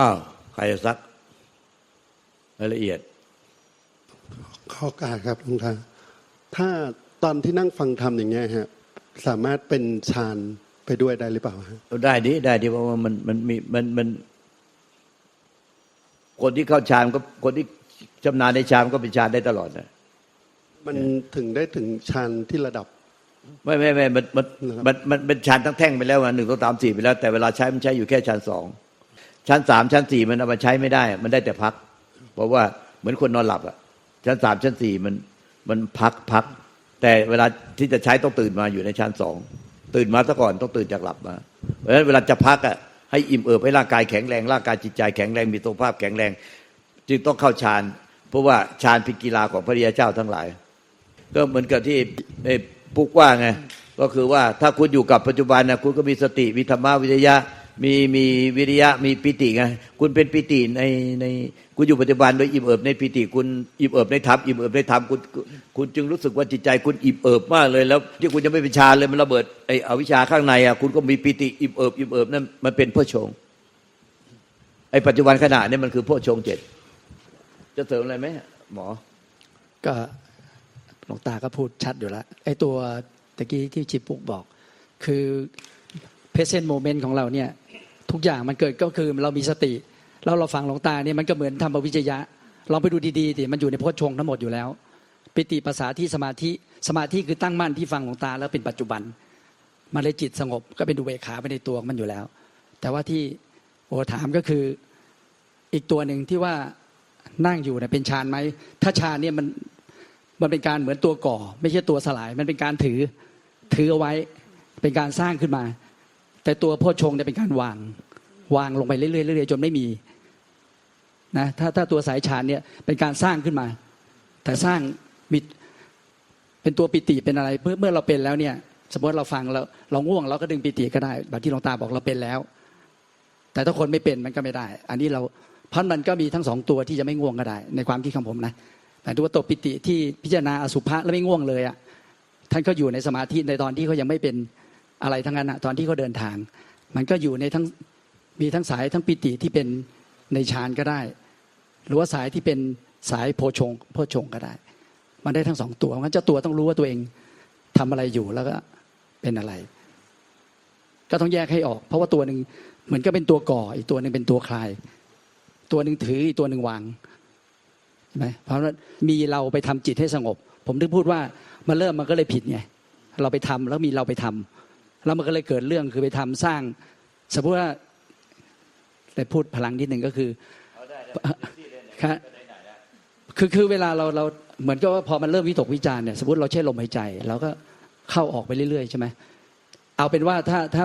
อ้าวใครจะซักรายละเอียดข้อการครับหลวงตาถ้าตอนที่นั่งฟังธรรมอย่างเงี้ยฮะสามารถเป็นฌานไปด้วยได้หรือเปล่าฮะได้ดิได้ดิเพราะว่ามันมันมีมันมัน คนที่เข้าฌานก็คนที่ชำนาญในฌานก็เป็นฌานได้ตลอดนะมันถึงได้ถึงฌานที่ระดับ ไม่ไม่ไม่มันมันนะครับมันมันเป็นฌานทั้งแท่งไปแล้วอะหนึ่งสองสามสี่ไปแล้ว แต่เวลาใช้มันใช้อยู่แค่ฌานสอง ชั้นสามชั้นสี่มันเอามาใช้ไม่ได้ มันได้แต่พัก เพราะว่าเหมือนคนนอนหลับอะชั้นสามชั้นสี่มันมันพักพัก แต่เวลาที่จะใช้ต้องตื่นมาอยู่ในชั้นสองตื่นมาซะก่อนต้องตื่นจากหลับมา เพราะฉะนั้นเวลาจะพักอะให้อิ่มเอิบให้ร่างกายแข็งแรงร่างกายจิตใจแข็งแรงมีสุขภาพแข็งแรง จึงต้องเข้าฌานเพราะว่าฌานเป็นกีฬาของพระริยาเจ้าทั้งหลาย ก็เหมือนกับที่ไอ้ปุกว่าไงก็คือว่าถ้าคุณอยู่กับปัจจุบันนะคุณก็มีสติมีธรรมวิทยะ มีมีวิริยะมีปิติไงคุณเป็นปิติในในคุณอยู่ปัจจุบันโดยอิ่มเอิบในปิติคุณอิ่มเอิบในธรรมอิ่มเอิบในธรรมคุณคุณจึงรู้สึกว่าจิตใจคุณอิ่มเอิบมากเลย แล้ว ที่คุณจะไม่เป็นฌานเลยมันระเบิดไออวิชชาข้างในอะคุณก็มีปิติอิ่มเอิบอิ่มเอิบนั่นมันเป็นพ่อชงไอปัจจุบันขณะนี้มันคือพ่อชงเจ็ดจะเสริมอะไรไหมหมอ ก็หลวงตาก็พูดชัดอยู่แล้วไอตัวตะกี้ที่จิบปุกบอก คือเพเซนโมเมนต์ของเราเนี่ย ทุกอย่างมันเกิดก็คือเรามีสติ แล้วเราฟังหลวงตาเนี่ยมันก็เหมือนทำวิจยะลองไปดูดีๆดิมันอยู่ในโพชฌงค์ทั้งหมดอยู่แล้ว ปิติภาษาที่สมาธิสมาธิคือตั้งมั่นที่ฟังหลวงตาแล้วเป็นปัจจุบัน มันเลยจิตสงบก็เป็นดูเบขาไปในตัวมันอยู่แล้ว แต่ว่าที่โอถามก็คืออีกตัวหนึ่งที่ว่านั่งอยู่เนี่ยเป็นฌานไหมถ้าฌานเนี่ยมันมันเป็นการเหมือนตัวก่อ ไม่ใช่ตัวสลาย มันเป็นการถือถือเอาไว้เป็นการสร้างขึ้นมา แต่ตัวโพชฌงเนี่ยเป็นการวาง วางลงไปเรื่อยๆเรื่อยๆจนไม่มีนะถ้าถ้าตัวสายฌานเนี่ยเป็นการสร้างขึ้นมา แต่สร้างมีเป็นตัวปิติเป็นอะไรเมื่อเมื่อเราเป็นแล้วเนี่ย สมมติเราฟังเราเราง่วงเราก็ดึงปิติก็ได้แบบที่หลวงตาบอกเราเป็นแล้ว แต่ถ้าคนไม่เป็นมันก็ไม่ได้ อันนี้เราพราะมันก็มีทั้งสองตัวที่จะไม่ง่วงก็ได้ ในความคิดของผมนะแต่ตัวตัวปิติที่พิจารณาอสุภะแล้วไม่ง่วงเลยอะท่านก็อยู่ในสมาธิในตอนที่เขายังไม่เป็น อะไรทั้งนั้นอะตอนที่เขาเดินทาง มันก็อยู่ในทั้งมีทั้งสายทั้งปิติที่เป็นในฌานก็ได้ หรือว่าสายที่เป็นสายโพชงโพชงก็ได้ มันได้ทั้งสองตัวงั้นเจ้าตัวต้องรู้ว่าตัวเองทำอะไรอยู่แล้วก็เป็นอะไร ก็ต้องแยกให้ออก เพราะว่าตัวหนึ่งเหมือนก็เป็นตัวก่อ อีกตัวหนึ่งเป็นตัวคลาย ตัวหนึ่งถืออีกตัวหนึ่งวางใช่ไหมเพราะว่ามีเราไปทำจิตให้สงบ ผมถึงพูดว่ามันเริ่มมันก็เลยผิดไงเราไปทำแล้วมีเราไปทำ แล้วมันก็เลยเกิดเรื่องคือไปทำสร้าง สมมติว่าแต่พูดพลังนิดหนึ่งก็คือครับคือคือเวลาเราเราเหมือนกับว่าพอมันเริ่มวิตกวิจารณ์เนี่ยสมมติเราใช้ลมหายใจเราก็เข้าออกไปเรื่อยๆใช่ไหมเอาเป็นว่าถ้าถ้า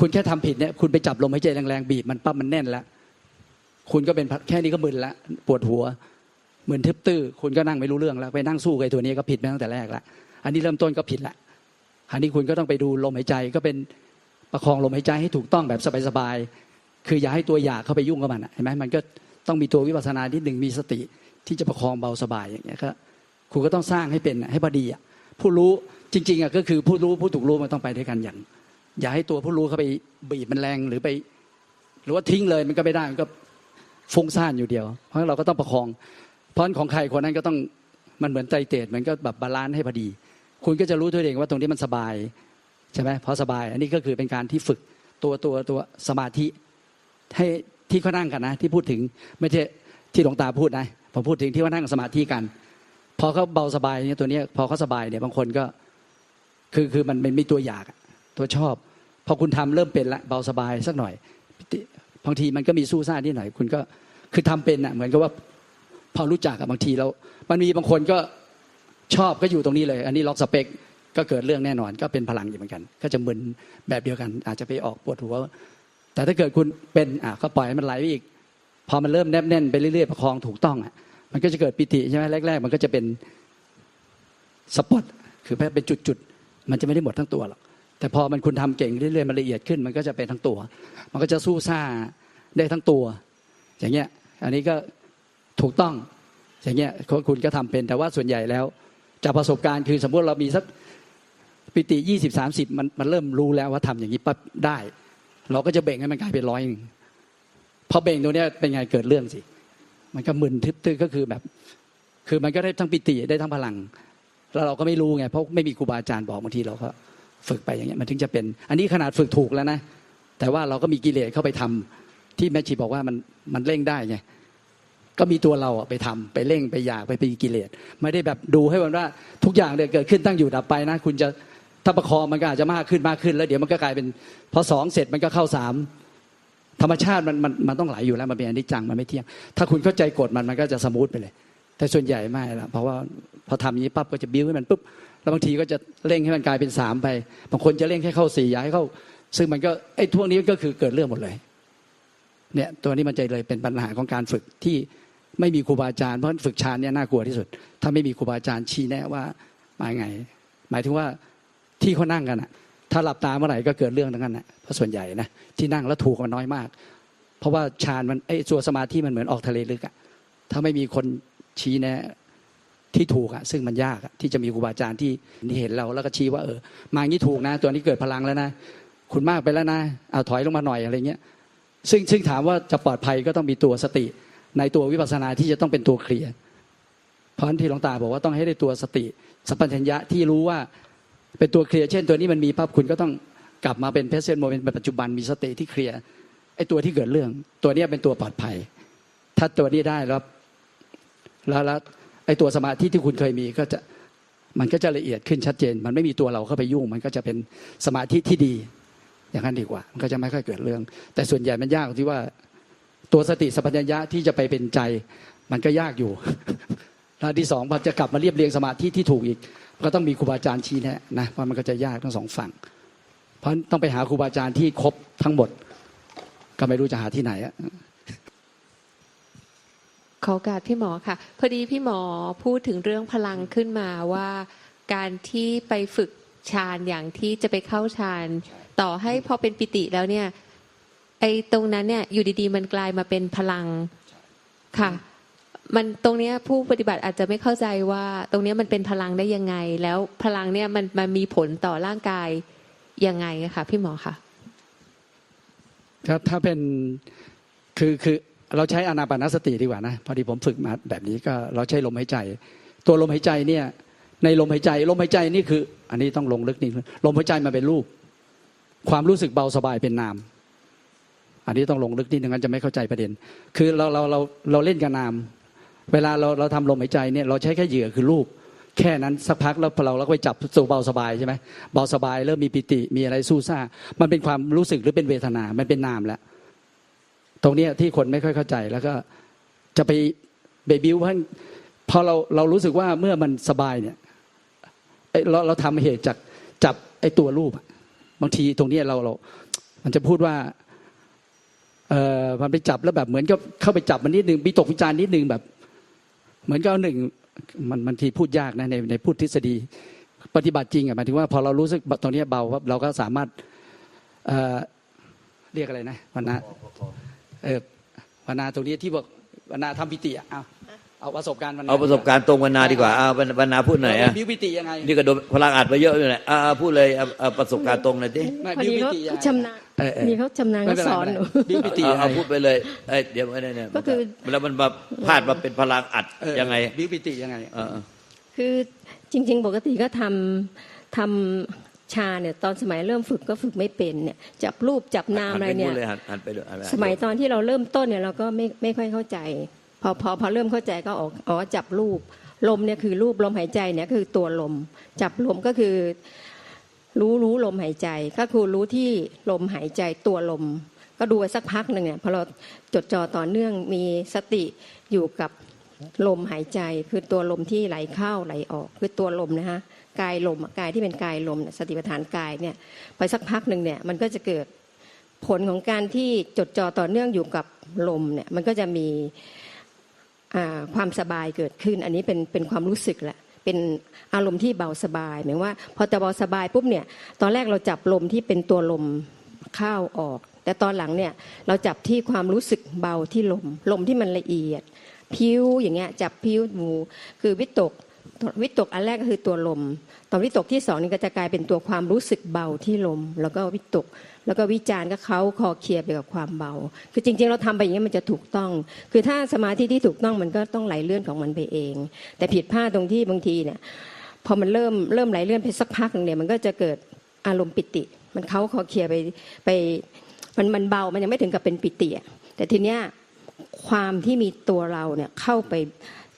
คุณแค่ทำผิดเนี่ยคุณไปจับลมหายใจแรงๆบีบมันปั๊บมันแน่นแล้วคุณก็เป็นแค่นี้ก็มึนละปวดหัวเหมือนทึบตื้อคุณก็นั่งไม่รู้เรื่องแล้วไปนั่งสู้กับไอ้ตัวนี้ก็ผิดมาตั้งแต่แรกละอันนี้เริ่มต้นก็ผิดละ อันนี้คุณก็ต้องไปดูลมหายใจก็เป็นประคองลมหายใจให้ถูกต้องแบบสบายๆคืออย่าให้ตัวอยากเข้าไปยุ่งกับมันอะเห็นไหมมันก็ต้องมีตัววิปัสสนานิดหนึ่งมีสติที่จะประคองเบาสบายอย่างเงี้ยก็คุณก็ต้องสร้างให้เป็นให้พอดีอะผู้รู้จริงๆอะก็คือผู้รู้ผู้ถูกรู้มันต้องไปด้วยกันอย่าง อย่าให้ตัวผู้รู้เข้าไปบีบมันแรงหรือไป หรือว่าทิ้งเลยมันก็ไม่ได้มันก็ฟุ้งซ่านอยู่เดียว เพราะงั้นเราก็ต้องประคองเพราะของใครคนนั้นก็ต้องมันเหมือนใจเตดมันก็แบบบาลานซ์ให้พอดี คุณก็จะรู้ตัวเองว่าตรงนี้มันสบายใช่ไหมพอสบาย อันนี้ก็คือเป็นการที่ฝึกตัวตัวตัวสมาธิให้ที่เขานั่งกันนะ ที่พูดถึงไม่ใช่ที่หลวงตาพูดนะผมพูดถึงที่ว่านั่งสมาธิกัน พอเขาเบาสบายเนี่ยตัวเนี้ยพอเขาสบายเนี่ยบางคนก็คือคือมันมันมีตัวอยากตัวชอบ พอคุณทำเริ่มเป็นละเบาสบายสักหน่อยบางทีมันก็มีสู้ซ่านิดหน่อย คุณก็คือทำเป็นอะเหมือนกับว่าพอรู้จักกับบางทีเรามันมีบางคนก็ ชอบก็อยู่ตรงนี้เลย อันนี้ล็อกสเปคก็เกิดเรื่องแน่นอน ก็เป็นพลังอยู่เหมือนกัน ก็จะมึนแบบเดียวกัน อาจจะไปออกปวดหัว แต่ถ้าเกิดคุณเป็นอะก็ปล่อยให้มันไหลไปอีก พอมันเริ่มแนบแน่นไปเรื่อยๆประคองถูกต้องอะมันก็จะเกิดปิติใช่ไหมแรก ๆ มันก็จะเป็นสปอตคือแค่เป็นจุดๆมันจะไม่ได้หมดทั้งตัวหรอกแต่พอมันคุณทำเก่งเรื่อยๆมันละเอียดขึ้น มันก็จะเป็นทั้งตัว มันก็จะสู้ซ่าได้ทั้งตัว อย่างเงี้ย อันนี้ก็ถูกต้องอย่างเงี้ยคุณก็ทำเป็นแต่ว่าส่วนใหญ่แล้ว จากประสบการณ์คือสมมติเรามีสักปิติยี่สิบสามสิบมันมันเริ่มรู้แล้วว่าทำอย่างนี้ปั๊บได้ เราก็จะเบ่งให้มันกลายเป็นร้อยหนึ่งพอเบ่งตรงเนี้ยเป็นไงเกิดเรื่องสิ มันก็มึนทึบตื้อก็คือแบบ คือมันก็ได้ทั้งปิติได้ทั้งพลัง แล้วเราก็ไม่รู้ไงเพราะไม่มีครูบาอาจารย์บอกบางทีเราก็ฝึกไปอย่างเงี้ยมันถึงจะเป็น อันนี้ขนาดฝึกถูกแล้วนะ แต่ว่าเราก็มีกิเลสเข้าไปทำที่แม่ชีบอกว่ามันมันเร่งได้ไง ก็มีตัวเราไปทำไปเร่งไปอยากไปปีกิเลสไม่ได้แบบดูให้มันว่าทุกอย่างเนี่ยเกิดขึ้นตั้งอยู่ดับไปนะคุณจะถ้าประคองมันก็อาจจะมากขึ้นมากขึ้น แล้วเดี๋ยวมันก็กลายเป็นพอสองเสร็จมันก็เข้าสามธรรมชาติมันมันมันต้องไหลอยู่แล้วมันเป็นอนิจจังมันไม่เที่ยง ถ้าคุณเข้าใจกฎมันมันก็จะสมูทไปเลย แต่ส่วนใหญ่ไม่ละเพราะว่าพอทำอย่างนี้ปั๊บก็จะบิ้วให้มันปุ๊บแล้วบางทีก็จะเร่งให้มันกลายเป็นสามไปบางคนจะเร่งให้เข้าสี่อยากให้เข้า ซึ่งมันก็ไอ้ทั่วนี้ก็คือเกิดเรื่องหมดเลยเนี่ยตัวนี้มันจะเลยเป็นปัญหาของการฝึกที่ ไม่มีครูบาอาจารย์เพราะฝึกฌานเนี่ยน่ากลัวที่สุด ถ้าไม่มีครูบาอาจารย์ชี้แนะว่ามาไง หมายถึงว่าที่เขานั่งกันอะถ้าหลับตาเมื่อไหร่ก็เกิดเรื่องทั้งนั้นนะเพราะส่วนใหญ่นะที่นั่งแล้วถูกมันน้อยมาก เพราะว่าฌานมันไอ้ตัวสมาธิมันเหมือนออกทะเลลึกอะถ้าไม่มีคนชี้แนะที่ถูกอะซึ่งมันยากอะที่จะมีครูบาอาจารย์ที่เห็นเราแล้วก็ชี้ว่าเออมางี้ถูกนะ ตัวนี้เกิดพลังแล้วนะคุณมากไปแล้วนะเอาถอยลงมาหน่อยอะไรเงี้ยซึ่งซึ่งถามว่าจะปลอดภัยก็ต้องมีตัวสติ ในตัววิปัสสนาที่จะต้องเป็นตัวเคลียร์เพราะฉะนั้นที่หลวงตาบอกว่าต้องให้ได้ตัวสติสัพพัญญะที่รู้ว่าเป็นตัวเคลียร์เช่น ตัวนี้มันมีปั๊บคุณก็ต้องกลับมาเป็นเพสเซนโมเป็นปัจจุบันมีสติที่เคลียร์ไอ้ตัวที่เกิดเรื่อง ตัวนี้เป็นตัวปลอดภัย ถ้าตัวนี้ได้แล้วแล้วไอ้ตัวสมาธิที่คุณเคยมีก็จะมันก็จะละเอียดขึ้นชัดเจน มันไม่มีตัวเราเข้าไปยุ่ง มันก็จะเป็นสมาธิที่ดี อย่างนั้นดีกว่า มันก็จะไม่ค่อยเกิดเรื่อง แต่ส่วนใหญ่มันยากที่ว่า ตัวสติสัพพัญญะที่จะไปเป็นใจ มันก็ยากอยู่แล้วที่สองพอจะกลับมาเรียบเรียงสมาธิที่ถูกอีก ก็ต้องมีครูบาอาจารย์ชี้แนะนะเพราะมันก็จะยากทั้งสองฝั่ง เพราะต้องไปหาครูบาอาจารย์ที่ครบทั้งหมด ก็ไม่รู้จะหาที่ไหนอะขอกาสพี่หมอค่ะ พอดีพี่หมอพูดถึงเรื่องพลังขึ้นมาว่าการที่ไปฝึกฌานอย่างที่จะไปเข้าฌานต่อให้พอเป็นปิติแล้วเนี่ย ไอ้ตรงนั้นเนี่ยอยู่ดีๆ มันกลายมาเป็นพลังค่ะ มันตรงเนี้ยผู้ปฏิบัติอาจจะไม่เข้าใจว่า ตรงเนี้ยมันเป็นพลังได้ยังไง แล้วพลังเนี่ยมันมันมีผลต่อร่างกายยังไงอะคะพี่หมอคะครับถ้าเป็นคือคือเราใช้อานาปานสติดีกว่านะพอดีผมฝึกมาแบบนี้ก็เราใช้ลมหายใจ ตัวลมหายใจเนี่ย ในลมหายใจลมหายใจนี่คือ อันนี้ต้องลงลึกนิดนึงลมหายใจมันเป็นรูป ความรู้สึกเบาสบายเป็นนาม อันนี้ต้องลงลึกนิดนึงงั้นจะไม่เข้าใจประเด็น คือเราเราเราเราเล่นกับนาม เวลาเราเราทำลมหายใจเนี่ยเราใช้แค่เหยื่อคือรูป แค่นั้นสักพักแล้วพอเราเราไปจับสู่เบาสบายใช่ไหมเบาสบายเริ่มมีปิติมีอะไรสู้ซ่า มันเป็นความรู้สึกหรือเป็นเวทนา มันเป็นนามแล้วตรงนี้ที่คนไม่ค่อยเข้าใจแล้วก็จะไปเบบิวเพราะพอเราเรารู้สึกว่าเมื่อมันสบายเนี่ยเอ้เราเราทำเหตุจากจับไอ้ตัวรูปบางทีตรงนี้เราเรา มันจะพูดว่า มันไปจับแล้วแบบเหมือนกับเข้าไปจับมันนิดนึงปีตกวิจารณ์นิดนึงแบบ เหมือนกับเอาหนึ่งมันมันทีพูดยากนะในในพูดทฤษฎีปฏิบัติจริงอะหมายถึงว่าพอเรารู้สึกตรงเนี้ยเบาปั๊บเราก็สามารถเอ่อเรียกอะไรนะวันนะเออวนาตรงนี้ที่บอกวนาทำปิติอะเอาเอาประสบการณ์วนาเอาประสบการณ์ตรงวันนาดีกว่าเอาวันวันนาพูดหน่อยอะบิวปิติยังไงนี่ก็โดนพลังอัดไปเยอะเลยแหละอ่าพูดเลยเอาเอาประสบการณ์ตรงเลยดิไม่พอบิวดีปิเขาติยังไงชำนาญเออเออ มีเขาชำนาญไม่เขาเป็นไรสอนไม่หนูเป็นไรบิวปิติเอายังไงเอาพูดไปเลยเอ้ยเดี๋ยวไม่ได้เนี่ยก็คือแล้วมันมาพาดมาเป็นพลังอัดเออยังไงบิวปิติยังไงเออเออคือจริง ๆ ปกติก็ทำทำชาเนี่ยตอนสมัยเริ่มฝึกก็ฝึกไม่เป็นเนี่ยจับรูปจับนามอะไรเนี่ยหัปพูดเลยหันหันไปเลยหันไปสมัยตอนที่เราเริ่มต้นเนี่ยเราก็ไม่ไม่ค่อยเข้าใจพอพอพอเริ่มเข้าใจก็ออกอ๋อจับรูปลมเนี่ยคือรูปลมหายใจเนี่ยคือตัวลม จับลมก็คือ รู้รู้ลมหายใจ ก็คือรู้ที่ลมหายใจตัวลม ก็ดูไปสักพักหนึ่งเนี่ยพอเราจดจ่อต่อเนื่องมีสติอยู่กับลมหายใจคือตัวลมที่ไหลเข้าไหลออก คือตัวลมนะฮะกายลมกายที่เป็นกายลมสติปัฏฐานกายเนี่ยไปสักพักหนึ่งเนี่ยมันก็จะเกิดผลของการที่จดจ่อต่อเนื่องอยู่กับลมเนี่ยมันก็จะมีความสบายเกิดขึ้น อันนี้เป็นเป็นความรู้สึกแหละ เป็นอารมณ์ที่เบาสบายหมายว่า พอจะเบาสบายปุ๊บเนี่ยตอนแรกเราจับลมที่เป็นตัวลมเข้าออก แต่ตอนหลังเนี่ยเราจับที่ความรู้สึกเบาที่ลมลมที่มันละเอียดพิ้วอย่างเงี้ยจับพิ้วหมูคือวิตก วิตกอันแรกก็คือตัวลมตอนวิตกที่สองนี่ก็จะกลายเป็นตัวความรู้สึกเบาที่ลม แล้วก็วิตก แล้วก็วิจารณ์ก็เขาคอเคลียร์ไปกับความเบา คือจริง ๆ เราทำไปอย่างนี้มันจะถูกต้อง คือถ้าสมาธิที่ถูกต้องมันก็ต้องไหลเลื่อนของมันไปเอง แต่ผิดพลาดตรงที่บางทีเนี่ยพอมันเริ่มเริ่มไหลเลื่อนไปสักพักหนึ่งเนี่ยมันก็จะเกิดอารมณ์ปิติ มันเขาคอเคลียร์ไปไปมันมันเบา มันยังไม่ถึงกับเป็นปิติแต่ทีเนี้ยความที่มีตัวเราเนี่ยเข้าไป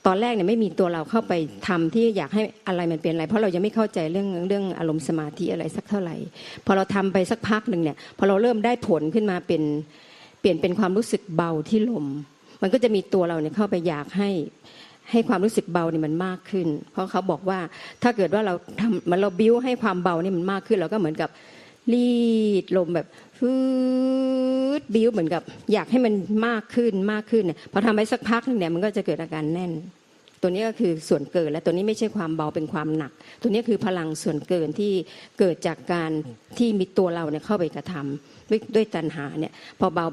ตอนแรกเนี่ยไม่มีตัวเราเข้าไปทำที่อยากให้อะไรมันเป็นอะไร เพราะเรายังไม่เข้าใจเรื่องเรื่องอารมณ์สมาธิอะไรสักเท่าไหร่พอเราทำไปสักพักหนึ่งเนี่ยพอเราเริ่มได้ผลขึ้นมาเป็นเปลี่ยนเป็นความรู้สึกเบาที่ลม มันก็จะมีตัวเราเนี่ยเข้าไปอยากให้ให้ความรู้สึกเบานี่มันมากขึ้น เพราะเขาบอกว่าถ้าเกิดว่าเราทำมันเราบิ้วให้ความเบาเนี่ยมันมากขึ้นเราก็เหมือนกับรีดลมแบบ ฟืดบิ้วเหมือนกับ อยากให้มันมากขึ้นมากขึ้นเนี่ยพอทำไปสักพักหนึงเนี่ยมันก็จะเกิดอาการแน่น ตัวนี้ก็คือส่วนเกินและตัวนี้ไม่ใช่ความเบาเป็นความหนัก ตัวนี้คือพลังส่วนเกินที่เกิดจากการที่มีตัวเราเนี่ยเข้าไปกระทำด้วยด้วยตัณหาเนี่ยพอเบา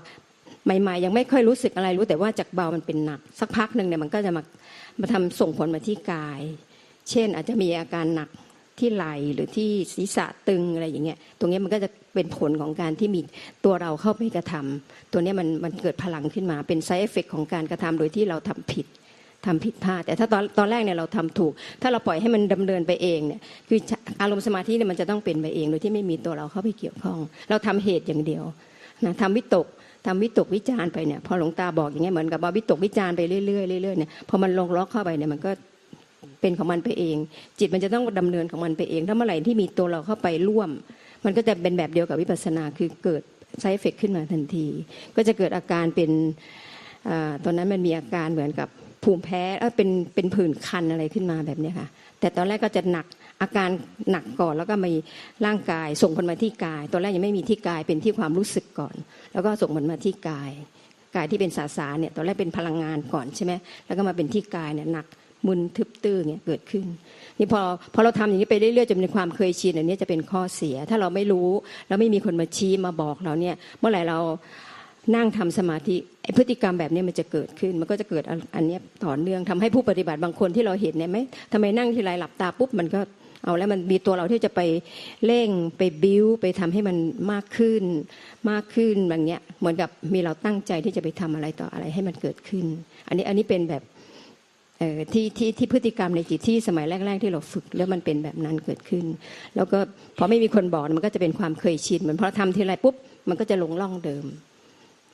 ใหม่ๆยังไม่ค่อยรู้สึกอะไรรู้แต่ว่าจากเบามันเป็นหนัก สักพักหนึ่งเนี่ยมันก็จะมามาทำส่งผลมาที่กาย เช่นอาจจะมีอาการหนัก ที่ไหลหรือที่ศีรษะตึงอะไรอย่างเงี้ยตรงนี้มันก็จะเป็นผลของการที่มีตัวเราเข้าไปกระทำตัวนี้มันมันเกิดพลังขึ้นมาเป็น side effect ของการกระทำโดยที่เราทำผิดทำผิดพลาด แต่ถ้าตอนตอนแรกเนี่ยเราทำถูก ถ้าเราปล่อยให้มันดำเนินไปเองเนี่ยคืออารมณ์สมาธิเนี่ยมันจะต้องเป็นไปเองโดยที่ไม่มีตัวเราเข้าไปเกี่ยวข้อง เราทำเหตุอย่างเดียวนะทำวิตกทำวิตกวิจารณ์ไปเนี่ยพอหลวงตาบอกอย่างเงี้ยเหมือนกับว่าวิตกวิจารณ์ไปเรื่อยๆเรื่อยๆเนี่ยพอมันลงล็อกเข้าไปเนี่ยมันก็ เป็นของมันไปเอง จิตมันจะต้องดำเนินของมันไปเอง ถ้าเมื่อไหร่ที่มีตัวเราเข้าไปร่วม มันก็จะเป็นแบบเดียวกับวิปัสสนาคือเกิดไซเฟกขึ้นมาทันที ก็จะเกิดอาการเป็นอตอนนั้นมันมีอาการเหมือนกับภูมิแพ้เอ้ยเป็นเป็นผื่นคันอะไรขึ้นมาแบบนี้ค่ะ แต่ตอนแรกก็จะหนักอาการหนักก่อนแล้วก็มีร่างกายส่งผลมาที่กาย ตอนแรกยังไม่มีที่กายเป็นที่ความรู้สึกก่อน แล้วก็ส่งผลมาที่กาย กายที่เป็นสาสารเนี่ยตอนแรกเป็นพลังงานก่อนใช่ไหมแล้วก็มาเป็นที่กายเนี่ยหนัก มึนทึบตื้อเนี่ยเกิดขึ้นนี่พอพอเราทำอย่างนี้ไปเรื่อยๆจนเป็นความเคยชินอันนี้จะเป็นข้อเสีย ถ้าเราไม่รู้แล้วไม่มีคนมาชี้มาบอกเราเนี่ยเมื่อไหร่เรานั่งทำสมาธิไอพฤติกรรมแบบนี้มันจะเกิดขึ้น มันก็จะเกิดอันนี้ต่อเนื่องทำให้ผู้ปฏิบัติบางคนที่เราเห็นเนี่ยไหมทำไมนั่งทีไรหลับตาปุ๊บมันก็เอาแล้วมันมีตัวเราที่จะไปเร่งไปบิ้วไปทำให้มันมากขึ้น มากขึ้นแบบเนี้ยเหมือนกับมีเราตั้งใจที่จะไปทำอะไรต่ออะไรให้มันเกิดขึ้น อันนี้อันนี้เป็นแบบ ที่ที่ที่พฤติกรรมในจิตที่สมัยแรก ๆ ที่เราฝึกแล้วมันเป็นแบบนั้นเกิดขึ้น แล้วก็พอไม่มีคนบอกมันก็จะเป็นความเคยชินเหมือนพอทำทีไรปุ๊บมันก็จะหลงล่องเดิม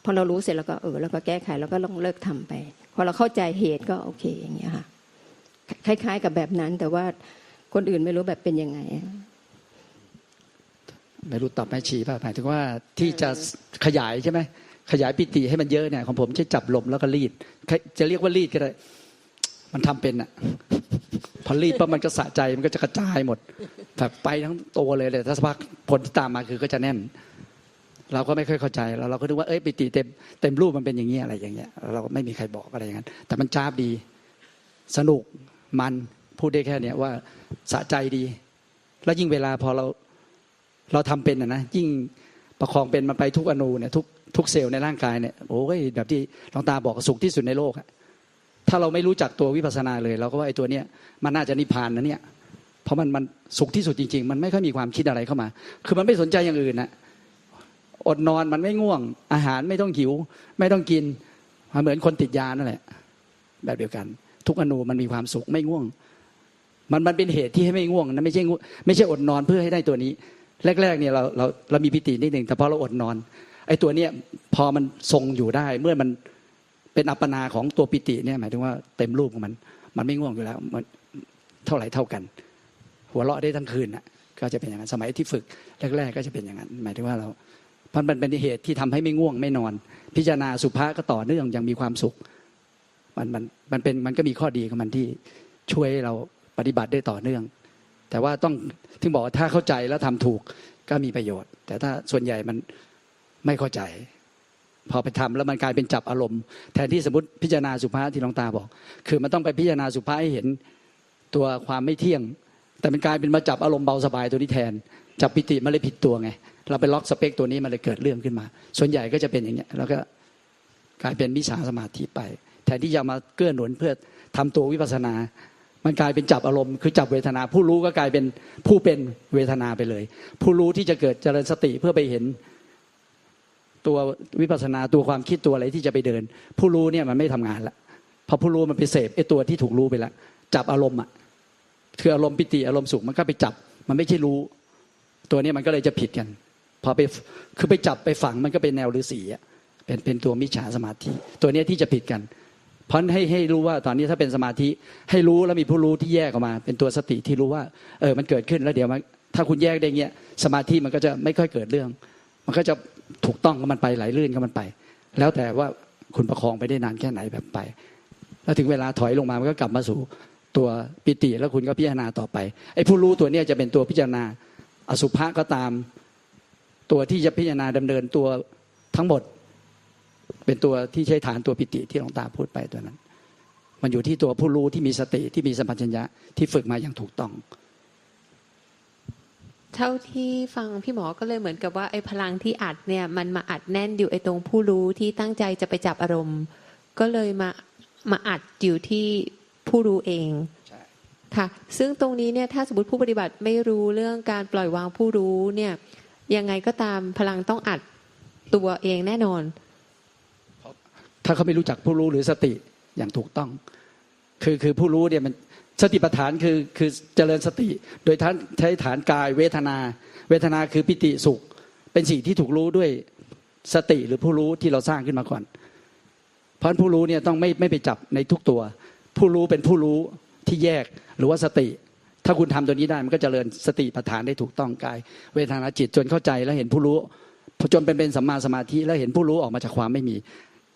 พอเรารู้เสร็จแล้วก็เออแล้วก็แก้ไขแล้วก็ต้องเลิกทำไป พอเราเข้าใจเหตุก็โอเคอย่างเงี้ยค่ะ คล้าย ๆ กับแบบนั้น แต่ว่าคนอื่นไม่รู้แบบเป็นยังไงไม่รู้ตอบแม่ชีป่ะหมายถึงว่าที่จะขยายใช่ไหมขยายปิติให้มันเยอะเนี่ยของผมใช้จับลมแล้วก็รีด จะเรียกว่ารีดก็ได้ มันทำเป็นอะพอรีดปั๊บมันก็สะใจมันก็จะกระจายหมดแบบไปทั้งตัวเลยเลยถ้าสักพักผลที่ตามมาคือก็จะแน่น เราก็ไม่ค่อยเข้าใจแล้วเราก็นึกว่าเอ้ยปิติเต็มเต็มรูปมันเป็นอย่างนี้อะไรอย่างเงี้ย เราก็ไม่มีใครบอกอะไรอย่างนั้นแต่มันจ้าบดี สนุกมันพูดได้แค่เนี้ยว่าสะใจดี แล้วยิ่งเวลาพอเราเราทำเป็นอะนะยิ่งประคองเป็นมันไปทุกอนูเนี่ยทุกทุกเซลล์ในร่างกายเนี่ยโอ้ยแบบที่หลวงตาบอกสุขที่สุดในโลกอะ ถ้าเราไม่รู้จักตัววิปัสสนาเลย เราก็ว่าไอ้ตัวเนี้ยมันน่าจะนิพพานนะเนี่ยเพราะมันมันสุขที่สุดจริง ๆ มันไม่ค่อยมีความคิดอะไรเข้ามา คือมันไม่สนใจอย่างอื่นนะอดนอนมันไม่ง่วง อาหารไม่ต้องหิว ไม่ต้องกินมันเหมือนคนติดยานั่นแหละ แบบเดียวกัน ทุกอนูมันมีความสุขไม่ง่วง มันมันเป็นเหตุที่ให้ไม่ง่วงนะไม่ใช่ง่วไม่ใช่อดนอนเพื่อให้ได้ตัวนี้ แรกๆเนี่ยเราเราเรามีปิตินิดหนึ่งแต่พอเราอดนอนไอ้ตัวเนี้ยพอมันทรงอยู่ได้เมื่อมัน เป็นอัปปนาของตัวปิติเนี่ยหมายถึงว่าเต็มรูปของมัน มันไม่ง่วงอยู่แล้วมันเท่าไหร่เท่ากัน หัวเราะได้ทั้งคืนน่ะก็จะเป็นอย่างนั้นสมัยที่ฝึกแรก ๆ ก็จะเป็นอย่างนั้น หมายถึงว่าเราพราะมันเป็นเหตุที่ทำให้ไม่ง่วงไม่นอน พิจารณาสุภาษก็ต่อเนื่องยังมีความสุข มันมันมันเป็นมันก็มีข้อดีของมันที่ช่วยให้เราปฏิบัติได้ต่อเนื่อง แต่ว่าต้องถึงบอกว่าถ้าเข้าใจแล้วทำถูกก็มีประโยชน์ แต่ถ้าส่วนใหญ่มันไม่เข้าใจ พอไปทำแล้วมันกลายเป็นจับอารมณ์ แทนที่สมมติพิจารณาสุภาษที่หลวงตาบอก คือมันต้องไปพิจารณาสุภาษให้เห็นตัวความไม่เที่ยง แต่มันกลายเป็นมาจับอารมณ์เบาสบายตัวนี้แทนจับปิติมันเลยผิดตัวไง เราไปล็อกสเปคตัวนี้มันเลยเกิดเรื่องขึ้นมา ส่วนใหญ่ก็จะเป็นอย่างเงี้ยแล้วก็กลายเป็นมิจฉาสมาธิไป แทนที่จะมาเกื้อหนุนเพื่อทำตัววิปัสสนา มันกลายเป็นจับอารมณ์ คือจับเวทนา ผู้รู้ก็กลายเป็นผู้เป็นเวทนาไปเลย ผู้รู้ที่จะเกิดเจริญสติเพื่อไปเห็น ตัววิปัสนาตัวความคิดตัวอะไรที่จะไปเดิน ผู้รู้เนี่ยมันไม่ทำงานละพอผู้รู้มันไปเสพไอ้ตัวที่ถูกรู้ไปล้วจับอารมณ์อะคืออารมณ์ปิติอารมณ์สุขมันก็ไปจับ มันไม่ใช่รู้ ตัวนี้มันก็เลยจะผิดกันพอไปคือไปจับไปฝังมันก็เป็นแนวฤาษีอะเป็นเป็นตัวมิจฉาสมาธิ ตัวนี้ที่จะผิดกัน เพราะให้ให้รู้ว่าตอนนี้ถ้าเป็นสมาธิ ให้รู้แล้วมีผู้รู้ที่แยกออกมา เป็นตัวสติที่รู้ว่าเออมันเกิดขึ้นแล้วเดี๋ยวมันถ้าคุณแยกได้เงี้ยสมาธิมันก็จะไม่ค่อยเกิดเรื่อง มันก็จะ ถูกต้องกับมันไปไหลลื่นกับมันไป แล้วแต่ว่าคุณประคองไปได้นานแค่ไหนแบบไป แล้วถึงเวลาถอยลงมามันก็กลับมาสู่ตัวปิติแล้วคุณก็พิจารณาต่อไปไอ้ผู้รู้ตัวเนี้จะเป็นตัวพิจารณาอสุภะก็ตาม ตัวที่จะพิจารณาดำเนินตัวทั้งหมด เป็นตัวที่ใช้ฐานตัวปิติที่หลวงตาพูดไปตัวนั้น มันอยู่ที่ตัวผู้รู้ที่มีสติที่มีสัมปชัญญะที่ฝึกมาอย่างถูกต้อง เท่าที่ฟังพี่หมอก็เลยเหมือนกับว่าไอ้พลังที่อัดเนี่ยมันมาอัดแน่นอยู่ไอ้ตรงผู้รู้ที่ตั้งใจจะไปจับอารมณ์ ก็เลยมามาอัดอยู่ที่ผู้รู้เองใช่ค่ะ ซึ่งตรงนี้เนี่ยถ้าสมมติผู้ปฏิบัติไม่รู้เรื่องการปล่อยวางผู้รู้เนี่ยยังไงก็ตามพลังต้องอัดตัวเองแน่นอน ถ้าเขาไม่รู้จักผู้รู้หรือสติอย่างถูกต้อง คือคือผู้รู้เนี่ยมัน สติปัฏฐานคือคือเจริญสติ โดยท่านใช้ฐานกายเวทนา เวทนาคือปิติสุข เป็นสิ่งที่ถูกรู้ด้วยสติหรือผู้รู้ที่เราสร้างขึ้นมาก่อน เพราะฉะนั้นผู้รู้เนี่ยต้องไม่ไม่ไปจับในทุกตัว ผู้รู้เป็นผู้รู้ที่แยกหรือว่าสติ ถ้าคุณทำตัวนี้ได้มันก็จเจริญสติปัฏฐานได้ถูกต้องกาย เวทนาจิตจนเข้าใจแล้วเห็นผู้รู้จนเป็นเป็นสัมมาสมาธิแล้วเห็นผู้รู้ออกมาจากความไม่มี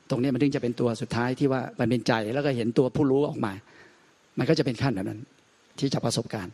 ตรงนี้มันถึงจะเป็นตัวสุดท้ายที่ว่ามันเป็นใจแล้วก็เห็นตัวผู้รู้ออกมา มันก็จะเป็นขั้นแบบนั้นที่จะประสบการณ์